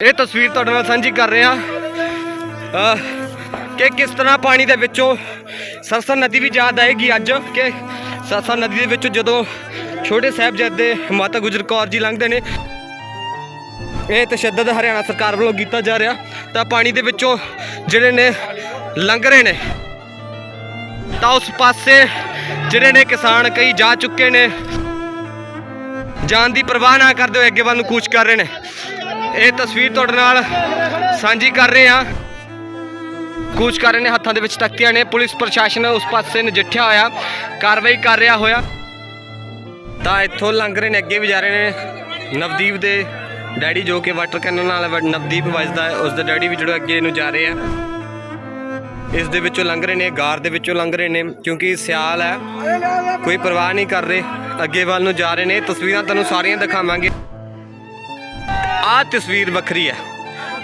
ਇਹ ਤਸਵੀਰ ਤੁਹਾਡੇ ਨਾਲ ਸਾਂਝੀ ਕਰ ਰਹੇ। ਹਾਂ ਕਿ ਕਿਸ ਤਰ੍ਹਾਂ ਪਾਣੀ ਦੇ ਵਿੱਚੋਂ ਸਰਸਾ ਨਦੀ ਵੀ ਯਾਦ ਆਏਗੀ ਅੱਜ, ਕਿ ਸਰਸਾ ਨਦੀ ਦੇ ਵਿੱਚੋਂ ਜਦੋਂ ਛੋਟੇ ਸਾਹਿਬਜ਼ਾਦੇ ਮਾਤਾ ਗੁਜਰ ਕੌਰ ਜੀ ਲੰਘਦੇ ਨੇ, ਇਹ ਤਸ਼ੱਦਦ ਹਰਿਆਣਾ ਸਰਕਾਰ ਵੱਲੋਂ ਕੀਤਾ ਜਾ ਰਿਹਾ। ਤਾਂ ਪਾਣੀ ਦੇ ਵਿੱਚੋਂ ਜਿਹੜੇ ਨੇ ਲੰਘ ਰਹੇ ਨੇ, ਤਾਂ ਉਸ ਪਾਸੇ ਜਿਹੜੇ ਨੇ ਕਿਸਾਨ ਕਈ ਜਾ ਚੁੱਕੇ ਨੇ। ਜਾਨ ਦੀ ਪਰਵਾਹ ਨਾ ਕਰਦੇ ਹੋਏ ਅੱਗੇ ਵੱਲ ਨੂੰ ਕੂਚ ਕਰ ਰਹੇ ਨੇ। ਇਹ ਤਸਵੀਰ ਤੁਹਾਡੇ ਨਾਲ ਸਾਂਝੀ ਕਰ ਰਹੇ ਹਾਂ। ਕੂਚ ਕਰ ਰਹੇ ਨੇ, ਹੱਥਾਂ ਦੇ ਵਿੱਚ ਤਖਤੀਆਂ ਨੇ। ਪੁਲਿਸ ਪ੍ਰਸ਼ਾਸਨ ਉਸ ਪਾਸੇ ਨਜਿੱਠਿਆ ਹੋਇਆ, ਕਾਰਵਾਈ ਕਰ ਰਿਹਾ ਹੋਇਆ। ਤਾਂ ਇੱਥੋਂ ਲੰਘ ਰਹੇ ਨੇ, ਅੱਗੇ ਵੀ ਜਾ ਰਹੇ ਨੇ। ਨਵਦੀਪ ਦੇ ਡੈਡੀ ਜੋ ਕਿ ਵਾਟਰ ਕੈਨਲ ਨਾਲ ਨਵਦੀਪ ਵੱਜਦਾ ਹੈ ਉਸ ਦੇ ਡੈਡੀ ਵੀ ਜਿਹੜੇ ਅੱਗੇ ਨੂੰ ਜਾ ਰਹੇ ਆ। ਇਸ ਦੇ ਵਿੱਚੋਂ ਲੰਘ ਰਹੇ ਨੇ ਗਾਰ ਦੇ ਵਿੱਚੋਂ ਲੰਘ ਰਹੇ ਨੇ, ਕਿਉਂਕਿ ਸਿਆਲ ਹੈ। ਕੋਈ ਪਰਵਾਹ ਨਹੀਂ ਕਰ ਰਹੇ, ਅੱਗੇ ਵੱਲ ਨੂੰ ਜਾ ਰਹੇ ਨੇ। ਤਸਵੀਰਾਂ ਤੁਹਾਨੂੰ ਸਾਰੀਆਂ ਦਿਖਾਵਾਂਗੇ। ਆਹ ਤਸਵੀਰ ਵੱਖਰੀ ਹੈ।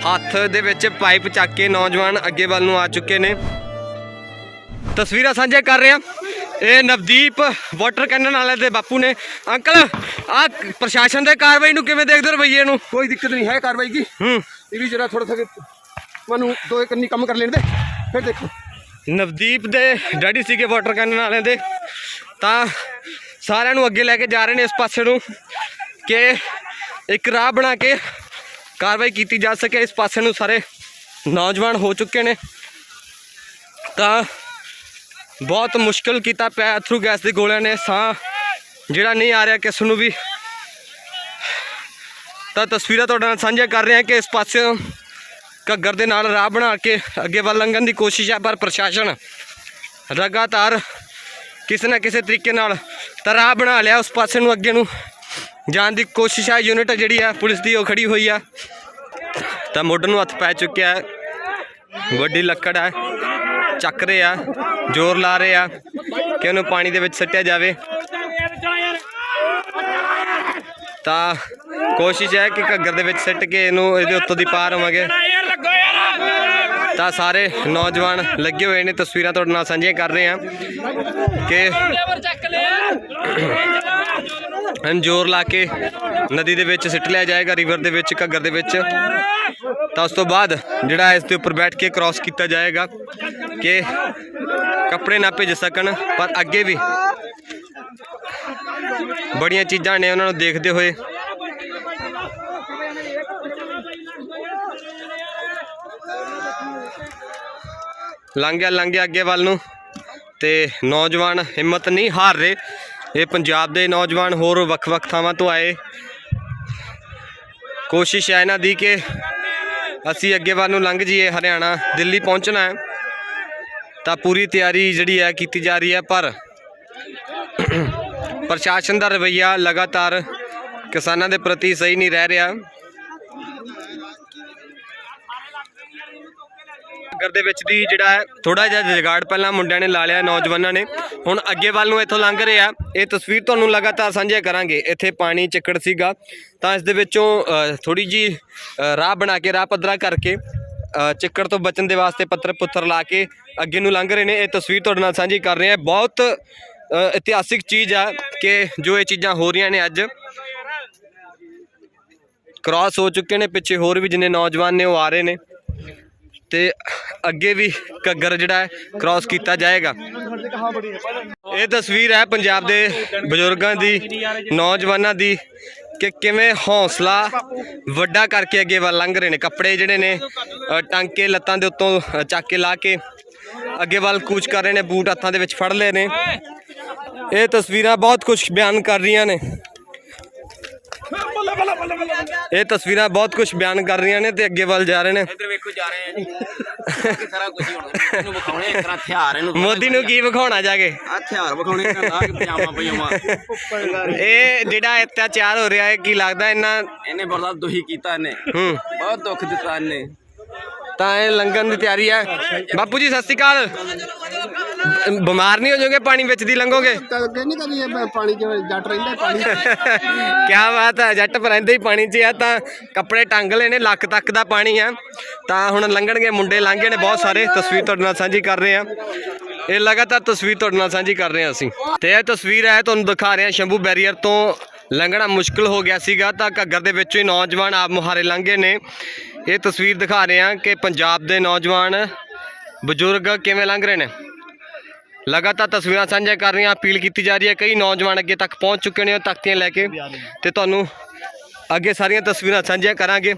ਹੱਥ ਦੇ ਵਿੱਚ ਪਾਈਪ ਚੱਕ ਕੇ ਨੌਜਵਾਨ ਅੱਗੇ ਵੱਲ ਨੂੰ ਆ ਚੁੱਕੇ ਨੇ। ਤਸਵੀਰਾਂ ਸਾਂਝੇ ਕਰ ਰਹੇ ਹਾਂ। ਇਹ ਨਵਦੀਪ ਵਾਟਰ ਕੈਨਨ ਵਾਲੇ ਦੇ ਬਾਪੂ ਨੇ। ਅੰਕਲ ਆ ਪ੍ਰਸ਼ਾਸਨ ਦੇ ਕਾਰਵਾਈ ਨੂੰ ਕਿਵੇਂ ਦੇਖਦੇ ਹੋ ਰਵਈਏ ਨੂੰ? ਕੋਈ ਦਿੱਕਤ ਨਹੀਂ ਹੈ ਕਾਰਵਾਈ ਕੀ ਹੂੰ। ਇਹ ਵੀ ਜਰਾ ਥੋੜਾ ਥੋੜਾ ਮੈਨੂੰ ਦੋ ਇੱਕ ਕੰਨੀ ਕੰਮ ਕਰ ਲੈਣ ਦੇ। ਫਿਰ ਦੇਖੋ। ਨਵਦੀਪ ਦੇ ਡੈਡੀ ਸੀਗੇ ਵਾਟਰ ਕੈਨਨ ਵਾਲਿਆਂ ਦੇ। ਤਾਂ ਸਾਰਿਆਂ ਨੂੰ ਅੱਗੇ ਲੈ ਕੇ ਜਾ ਰਹੇ ਨੇ ਇਸ ਪਾਸੇ ਨੂੰ ਕਿ ਇੱਕ ਰਾਹ ਬਣਾ ਕੇ ਕਾਰਵਾਈ ਕੀਤੀ ਜਾ ਸਕੇ। ਇਸ ਪਾਸੇ ਨੂੰ ਸਾਰੇ ਨੌਜਵਾਨ ਹੋ ਚੁੱਕੇ ਨੇ। ਤਾਂ ਬਹੁਤ ਮੁਸ਼ਕਲ ਕੀਤਾ ਪਿਆ ਥਰੂ ਗੈਸ ਦੇ ਗੋਲਿਆਂ ਨੇ ਸਾਹ ਜਿਹੜਾ ਨਹੀਂ ਆ ਰਿਹਾ, ਕਿਸ ਨੂੰ ਵੀ। ਤਾਂ ਤਸਵੀਰਾਂ ਤੁਹਾਡੇ ਨਾਲ ਸਾਂਝਾ ਕਰ ਰਹੇ ਹਾਂ ਕਿ ਇਸ ਪਾਸੇ ਘੱਗਰ ਦੇ ਨਾਲ ਰਾਹ ਬਣਾ ਕੇ ਅੱਗੇ ਵੱਲ ਲੰਘਣ ਦੀ ਕੋਸ਼ਿਸ਼ ਹੈ, ਪਰ ਪ੍ਰਸ਼ਾਸਨ ਲਗਾਤਾਰ ਕਿਸੇ ਨਾ ਕਿਸੇ ਤਰੀਕੇ ਨਾਲ ਤਾਂ ਰਾਹ ਬਣਾ ਲਿਆ। ਉਸ ਪਾਸੇ ਨੂੰ ਅੱਗੇ ਨੂੰ ਜਾਣ ਦੀ ਕੋਸ਼ਿਸ਼ ਆ ਯੂਨਿਟ ਜਿਹੜੀ ਆ, ਪੁਲਿਸ ਦੀ ਉਹ ਖੜੀ ਹੋਈ ਆ। ਤਾਂ ਮੋਢ ਨੂੰ ਹੱਥ ਪੈ ਚੁੱਕਿਆ ਹੈ। ਵੱਡੀ ਲੱਕੜ ਹੈ, ਚੱਕ ਰਹੇ ਆ, ਜ਼ੋਰ ਲਾ ਰਹੇ ਆ ਕਿ ਉਹਨੂੰ ਪਾਣੀ ਦੇ ਵਿੱਚ ਸੱਟਿਆ ਜਾਵੇ। ਤਾਂ ਕੋਸ਼ਿਸ਼ ਹੈ ਕਿ ਘੱਗਰ ਦੇ ਵਿੱਚ ਸਿੱਟ ਕੇ ਇਹਨੂੰ ਇਹਦੇ ਉੱਤੋਂ ਦੀ ਪਾਰ ਹੋਵਾਂਗੇ। ਤਾਂ ਸਾਰੇ ਨੌਜਵਾਨ ਲੱਗੇ ਹੋਏ ਨੇ, ਤਸਵੀਰਾਂ ਤੁਹਾਡੇ ਨਾਲ ਸਾਂਝੀਆਂ ਕਰ ਰਹੇ ਹਾਂ ਕਿ ਜ਼ੋਰ ਲਾ ਕੇ ਨਦੀ ਦੇ ਵਿੱਚ ਸਿੱਟ ਲਿਆ ਜਾਏਗਾ ਰਿਵਰ ਦੇ ਵਿੱਚ, ਘੱਗਰ ਦੇ ਵਿੱਚ। ਤਾਂ ਉਸ ਤੋਂ ਬਾਅਦ ਜਿਹੜਾ ਇਸ ਦੇ ਉੱਪਰ ਬੈਠ ਕੇ ਕ੍ਰਾਸ ਕੀਤਾ ਜਾਏਗਾ ਕਿ ਕੱਪੜੇ ਨਾ ਭਿੱਜ ਸਕਣ, ਪਰ ਅੱਗੇ ਵੀ ਬੜੀਆਂ ਚੀਜ਼ਾਂ ਨੇ ਉਹਨਾਂ ਨੂੰ ਦੇਖਦੇ ਹੋਏ ਲੰਘ ਗਿਆ ਲੰਘ ਗਿਆ ਅੱਗੇ ਵੱਲ ਨੂੰ। ਤੇ ਨੌਜਵਾਨ ਹਿੰਮਤ ਨਹੀਂ ਹਾਰ ਰਹੇ। ਇਹ ਪੰਜਾਬ ਦੇ ਨੌਜਵਾਨ ਹੋਰ ਵੱਖ-ਵੱਖ ਥਾਵਾਂ ਤੋਂ ਆਏ। ਕੋਸ਼ਿਸ਼ ਹੈ ਇਹਨਾਂ ਦੀ ਕਿ ਅਸੀਂ ਅੱਗੇ ਵੱਲ ਨੂੰ ਲੰਘ ਜਾਈਏ। ਹਰਿਆਣਾ, ਦਿੱਲੀ ਪਹੁੰਚਣਾ ਹੈ। ਤਾਂ ਪੂਰੀ ਤਿਆਰੀ ਜਿਹੜੀ ਹੈ ਕੀਤੀ ਜਾ ਰਹੀ ਹੈ, ਪਰ ਪ੍ਰਸ਼ਾਸਨ ਦਾ ਰਵੱਈਆ ਲਗਾਤਾਰ ਕਿਸਾਨਾਂ ਦੇ ਪ੍ਰਤੀ ਸਹੀ ਨਹੀਂ ਰਹਿ ਰਿਹਾ। ਨਗਰ ਦੇ ਵਿੱਚ ਦੀ ਜਿਹੜਾ ਹੈ ਥੋੜਾ ਜਿਹਾ ਜਗਾੜ ਪਹਿਲਾਂ ਮੁੰਡਿਆਂ ਨੇ ਲਾ ਲਿਆ, ਨੌਜਵਾਨਾਂ ਨੇ। ਹੁਣ ਅੱਗੇ ਵੱਲ ਨੂੰ ਇੱਥੋਂ ਲੰਘ ਰਿਹਾ। ਇਹ ਤਸਵੀਰ ਤੁਹਾਨੂੰ ਲਗਾਤਾਰ ਸਾਂਝਾ ਕਰਾਂਗੇ। ਇੱਥੇ ਪਾਣੀ ਚਿੱਕੜ ਸੀਗਾ। ਤਾਂ ਇਸ ਦੇ ਵਿੱਚੋਂ ਥੋੜੀ ਜੀ ਰਾਹ ਬਣਾ ਕੇ, ਰਾਹ ਪੱਧਰਾ ਕਰਕੇ ਚਿੱਕੜ ਤੋਂ ਬਚਣ ਦੇ ਵਾਸਤੇ ਪੱਥਰ ਪੁੱਥਰ ਲਾ ਕੇ ਅੱਗੇ ਨੂੰ ਲੰਘ ਰਹੇ ਨੇ। ਇਹ ਤਸਵੀਰ ਤੁਹਾਡੇ ਨਾਲ ਸਾਂਝੀ ਕਰ ਰਹੇ ਆ ਬਹੁਤ ਇਤਿਹਾਸਿਕ ਚੀਜ਼ ਆ ਕਿ ਜੋ ਇਹ ਚੀਜ਼ਾਂ ਹੋ ਰਹੀਆਂ ਨੇ ਅੱਜ। ਕ੍ਰਾਸ ਹੋ ਚੁੱਕੇ ਨੇ, ਪਿੱਛੇ ਹੋਰ ਵੀ ਜਿੰਨੇ ਨੌਜਵਾਨ ਨੇ ਉਹ ਆ ਰਹੇ ਨੇ। ਤੇ ਅੱਗੇ ਵੀ ਘੱਗਰ ਜਿਹੜਾ ਹੈ ਕ੍ਰਾਸ ਕੀਤਾ ਜਾਏਗਾ। ਇਹ ਤਸਵੀਰ ਹੈ ਪੰਜਾਬ ਦੇ ਬਜ਼ੁਰਗਾਂ ਦੀ, ਨੌਜਵਾਨਾਂ ਦੀ ਕਿ ਕਿਵੇਂ ਹੌਸਲਾ ਵੱਡਾ ਕਰਕੇ ਅੱਗੇ ਵੱਲ ਲੰਘ ਰਹੇ ਨੇ। ਕੱਪੜੇ ਜਿਹੜੇ ਨੇ ਟਾਂਕੇ ਲੱਤਾਂ ਦੇ ਉੱਤੋਂ ਚੱਕ ਕੇ ਲਾ ਕੇ ਅੱਗੇ ਵੱਲ ਕੂਚ ਕਰ ਰਹੇ ਨੇ, ਬੂਟ ਹੱਥਾਂ ਦੇ ਵਿੱਚ ਫੜ ਲਏ ਨੇ। ਇਹ ਤਸਵੀਰਾਂ ਬਹੁਤ ਕੁਝ ਬਿਆਨ ਕਰ ਰਹੀਆਂ ਨੇ। ਇਹ ਤਸਵੀਰਾਂ ਬਹੁਤ ਕੁਝ ਬਿਆਨ ਕਰ ਰਹੀਆਂ ਨੇ ਤੇ ਅੱਗੇ ਵੱਲ ਜਾ ਰਹੇ ਨੇ। ਇੱਧਰ ਵੇਖੋ ਜਾ ਰਹੇ ਆ ਜੀ। ਕਿ ਸਾਰਾ ਕੁਝ ਹੋਣਾ। ਇਹਨੂੰ ਵਿਖਾਉਣੇ ਇਸ ਤਰ੍ਹਾਂ ਹਥਿਆਰ ਇਹਨੂੰ ਮੋਦੀ ਨੂੰ ਕੀ ਵਿਖਾਉਣਾ ਜਾ ਕੇ ਹਥਿਆਰ ਵਿਖਾਉਣੇ ਇਹਨਾਂ ਲਾ ਕੇ ਪਜਾਮਾ ਪਜਾਮਾ। ਇਹ ਜਿਹੜਾ ਅਤਿਆਚਾਰ ਹੋ ਰਿਹਾ ਹੈ ਕੀ ਲੱਗਦਾ ਇਹਨਾਂ ਇਹਨੇ ਬਰਦਾਸ਼ਤ ਦੁਖੀ ਕੀਤਾ ਇਹਨੇ। ਹੂੰ। ਬਹੁਤ ਦੁੱਖ ਦਿੱਤਾ ਇਹਨੇ। ਤਾਂ ਇਹ ਲੰਘਣ ਦੀ ਤਿਆਰੀ ਹੈ। ਬਾਪੂ ਜੀ ਸਤਿ ਸ਼੍ਰੀ ਅਕਾਲ। ਬਿਮਾਰ ਨਹੀਂ ਹੋ ਜਾਓਗੇ, ਪਾਣੀ ਵਿੱਚ ਦੀ ਲੰਘੋਗੇ? ਅੱਗੇ ਨਹੀਂ ਕਦੀ ਇਹ ਪਾਣੀ ਜਿਵੇਂ ਜੱਟ ਰਹਿੰਦਾ ਪਾਣੀ ਕੀ ਬਾਤ ਹੈ ਜੱਟ ਪਰੰਦੇ ਹੀ ਪਾਣੀ 'ਚ ਆ, ਤਾਂ ਕੱਪੜੇ ਟੰਗ ਲਏ ਨੇ ਲੱਕ ਤੱਕ ਦਾ ਪਾਣੀ ਆ। ਤਾਂ ਹੁਣ ਲੰਘਣਗੇ, ਮੁੰਡੇ ਲੰਘੇ ਨੇ ਬਹੁਤ ਸਾਰੇ, ਤਸਵੀਰ ਤੁਹਾਡੇ ਨਾਲ ਸਾਂਝੀ ਕਰ ਰਹੇ ਆ। ਇਹ ਲਗਾਤਾਰ ਤਸਵੀਰ ਤੁਹਾਡੇ ਨਾਲ ਸਾਂਝੀ ਕਰ ਰਹੇ ਹਾਂ ਅਸੀਂ। ਤੇ ਇਹ ਤਸਵੀਰ ਹੈ, ਤੁਹਾਨੂੰ ਦਿਖਾ ਰਹੇ ਹਾਂ ਸ਼ੰਭੂ ਬੈਰੀਅਰ ਤੋਂ ਲੰਘਣਾ ਮੁਸ਼ਕਲ ਹੋ ਗਿਆ ਸੀਗਾ, ਤਾਂ ਘੱਗਰ ਦੇ ਵਿੱਚੋਂ ਹੀ ਨੌਜਵਾਨ ਆਪ ਮੁਹਾਰੇ ਲੰਘੇ ਨੇ। ਇਹ ਤਸਵੀਰ ਦਿਖਾ ਰਹੇ ਹਾਂ ਕਿ ਪੰਜਾਬ ਦੇ ਨੌਜਵਾਨ ਬਜ਼ੁਰਗ ਕਿਵੇਂ ਲੰਘ ਰਹੇ ਨੇ? ਲਗਾਤਾਰ ਤਸਵੀਰਾਂ ਸਾਂਝਾ ਕਰ ਰਹੀਆਂ, ਅਪੀਲ ਕੀਤੀ ਜਾ ਰਹੀ ਹੈ, ਕਈ ਨੌਜਵਾਨ ਅੱਗੇ ਤੱਕ ਪਹੁੰਚ ਚੁੱਕੇ ਨੇ ਤਖਤੀਆਂ ਲੈ ਕੇ ਤੇ ਤੁਹਾਨੂੰ ਅੱਗੇ ਸਾਰੀਆਂ ਤਸਵੀਰਾਂ ਸਾਂਝੀਆਂ ਕਰਾਂਗੇ।